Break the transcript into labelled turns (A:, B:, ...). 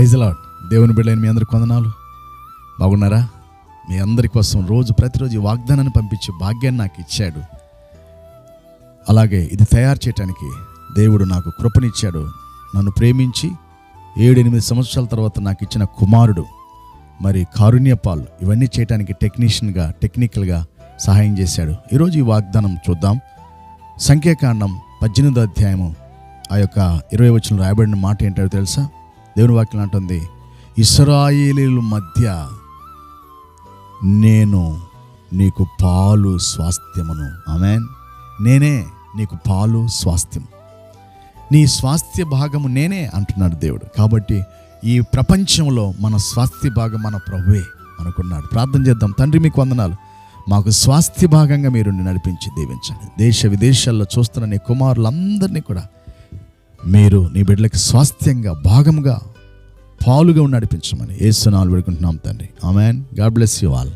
A: Praise lord. దేవుని బిడ్డలైన మీ అందరికి వందనాలు. బాగున్నారా? మీ అందరి కోసం రోజు ప్రతిరోజు ఈ వాగ్దానాన్ని పంపించి భాగ్యాన్ని నాకు ఇచ్చాడు. అలాగే ఇది తయారు చేయడానికి దేవుడు నాకు కృపనిచ్చాడు. నన్ను ప్రేమించి ఏడు ఎనిమిది సంవత్సరాల తర్వాత నాకు ఇచ్చిన కుమారుడు మరి కారుణ్యపాల్ ఇవన్నీ చేయడానికి టెక్నీషియన్గా టెక్నికల్గా సహాయం చేశాడు. ఈరోజు ఈ వాగ్దానం చూద్దాం. సంఖ్యాకాండం పద్దెనిమిదో అధ్యాయము ఆ యొక్క ఇరవై వచ్చిన రాయబడిన మాట ఏంటో తెలుసా? దేవుని వాక్యం అంటుంది ఇస్రాయేలీల మధ్య నేను నీకు పాలు స్వాస్థ్యమును. ఆమెన్. నేనే నీకు పాలు స్వాస్థ్యం. నీ స్వాస్థ్య భాగము నేనే అంటున్నాడు దేవుడు. కాబట్టి ఈ ప్రపంచంలో మన స్వాస్థ్య భాగం మన ప్రభువే అనుకున్నాడు. ప్రార్థన చేద్దాం. తండ్రి మీకు వందనాలు. మాకు స్వాస్థ్య భాగంగా మీరు నడిపించి దీవించండి. దేశ విదేశాల్లో చూస్తున్న నీ కుమారులందరినీ కూడా మీరు నీ బిడ్డలకి స్వాస్థ్యంగా భాగంగా పాలుగా నడిపించమని ఏసునాలు పెడుకుంటున్నాం తండ్రి. Amen. God bless you all.